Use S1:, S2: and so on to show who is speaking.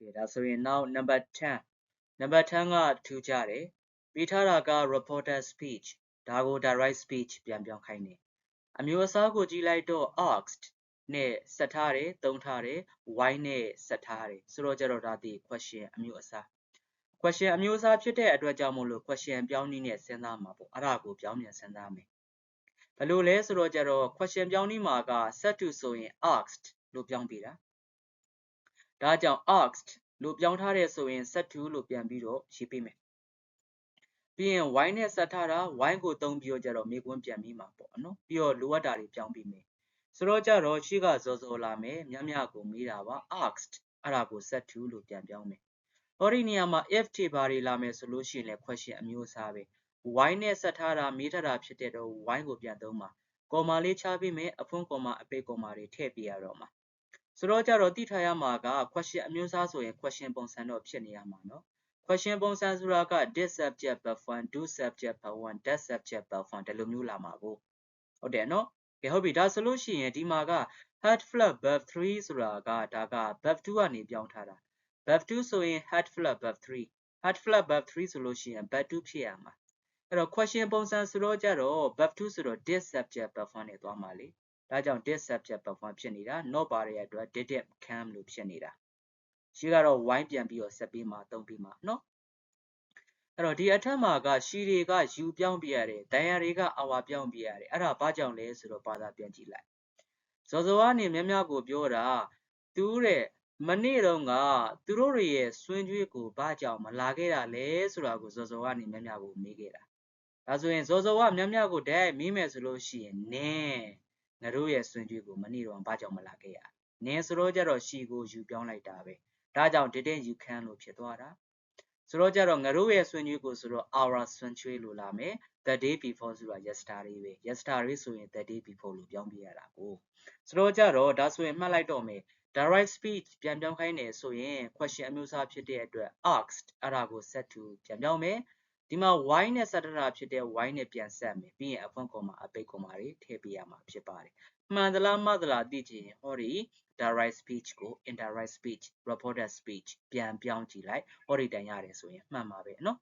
S1: ကဲဒါဆိုရင် now number 10 number 10ကထူးကြတယ်ပြီးထားတာက reporter speech ဒါကို direct speech ပြန်ပြောင်းခိုင်းတယ်အမျိုးအစားကိုကြည့်လိုက်တော့ asked နဲ့ဆက်ထားတယ်သုံးထားတယ် why နဲ့ဆက်ထားတယ်ဆိုတော့ကြတော့ဒါဒီ question အမျိုးအစား question အမျိုးအစားဖြစ်တဲ့အတွက်ကြောင့်မို့လို့ question ပြောင်းနည်းနဲ့စဉ်းစားမှာပေါ့အဲ့ဒါကိုပြောင်းပြန်စဉ်းစားမယ်ဘယ်လိုလဲဆိုတော့ကြတော့ question ပြောင်းနည်းမှာက set to ဆိုရင် asked လို့ပြောင်းပြတာ ဒါကြောင့် asked လို့ပြောင်းထားတယ်ဆိုရင် set to လို့ပြန်ပြီးတော့ရေးပေးမယ်ပြီးရင် y နဲ့ဆက်ထားတာ y ကိုသုံးပြီးတော့ကြတော့မေးခွန်းပြန်ပြီးမှာပေါ့နော်ပြီးတော့လိုအပ်တာတွေပြောင်းပြီးမယ်ဆိုတော့ကြတော့ရှိကစောစောလာမယ်မြမြကိုမေးတာပါ asked အဲ့ဒါကို set to လို့ပြန်ပြောင်းမယ်ဟောဒီနေရာမှာ if တွေဘာတွေလာမယ်ဆိုလို့ရှိရင်လည်း question အမျိုးအစားပဲ y နဲ့ဆက်ထားတာမေးထားတာဖြစ်တဲ့တော့ y ကိုပြန်သုံးပါကော်မာလေးချပေးမယ်အဖွင့်ကော်မာအပိတ်ကော်မာတွေထည့်ပေးရတော့မှာ ဆိုတော့ကြတော့သိထားရမှာက question အမျိုးအစားဆိုရင် question ပုံစံတော့ဖြစ်နေရမှာเนาะ question ပုံစံဆိုတာက this subject verb 1 do subject verb 1 that subject verb 1ဒီလိုမျိုးလာမှာကိုဟုတ်တယ်เนาะကဲဟုတ်ပြီဒါဆိုလို့ရှိရင်ဒီမှာက had flap verb 3ဆိုတာကဒါက verb 2ကနေပြောင်းထားတာ verb 2ဆိုရင် had flap verb 3 had flap verb 3ဆိုလို့ရှိရင် verb 2ဖြစ်ရမှာအဲ့တော့ question ပုံစံဆိုတော့ကြတော့ verb 2ဆိုတော့ this subject verb 1နဲ့သွားမှာလေ ဒါကြောင့် did subject ပုံဖော်ဖြစ်နေတာ not ပါတဲ့အတွက် did it come လို့ဖြစ်နေတာရှိကတော့ why ပြန်ပြီးတော့ဆက်ပြီးမှသုံးပြီးမှနော်အဲ့တော့ဒီအထက်မှာကရှီတွေကယူပြောင်းပြရတယ်ဒိုင်ယာတွေကအာဝါပြောင်းပြရတယ်အဲ့ဒါဘာကြောင့်လဲဆိုတော့ဘာသာပြန်ကြည့်လိုက်ဇော်ဇော်ကနေများများကိုပြောတာသူတဲ့မနေ့တုန်းကသူတို့တွေရဲ့ဆွင်ကြွေးကိုဘာကြောင့်မလာခဲ့တာလဲဆိုတာကိုဇော်ဇော်ကနေများများကိုမေးခဲ့တာဒါဆိုရင်ဇော်ဇော်ကများများကိုတိုက်ရိုက်မေးမယ်ဆိုလို့ရှိရင်နင်း ငါတို့ရဲ့ဆွင်းကြွေးကိုမနေ့တုန်းဘာကြောင့်မလာခဲ့ရနင်းဆိုတော့ကြတော့ရှီကိုယူပြောင်းလိုက်တာပဲဒါကြောင့် didn't you can လို့ဖြစ်သွားတာဆိုတော့ကြတော့ငါတို့ရဲ့ဆွေးနွေးကိုဆိုတော့ our ဆွေးနွေးလို့လာမယ် the day before ဆိုတာ yesterday ပဲ yesterday ဆိုရင် the day before လို့ပြောင်းပြရတာကိုဆိုတော့ကြတော့ဒါဆိုရင်မှတ်လိုက်တော့မယ် direct speech ပြန်ပြောင်းခိုင်းတယ်ဆိုရင် question အမျိုးအစားဖြစ်တဲ့အတွက် asked အဲ့ဒါကို set to ပြန်ပြောင်းမယ် ဒီမှာ y နဲ့ဆက်ထားတာဖြစ်တဲ့ y နဲ့ပြန်ဆက်မယ်ပြီးရင်အဖွင့်ကော်မှာအပိတ်ကော်မှာတွေထည့်ပေးရမှာဖြစ်ပါတယ်မှန်သလားမှတ်သလားသိချင်ဟောဒီ direct speech ကို indirect speech reported speech ပြန်ပြောင်းကြည့်လိုက်ဟောဒီတန်ရတယ်ဆိုရင်မှန်ပါပဲเนาะ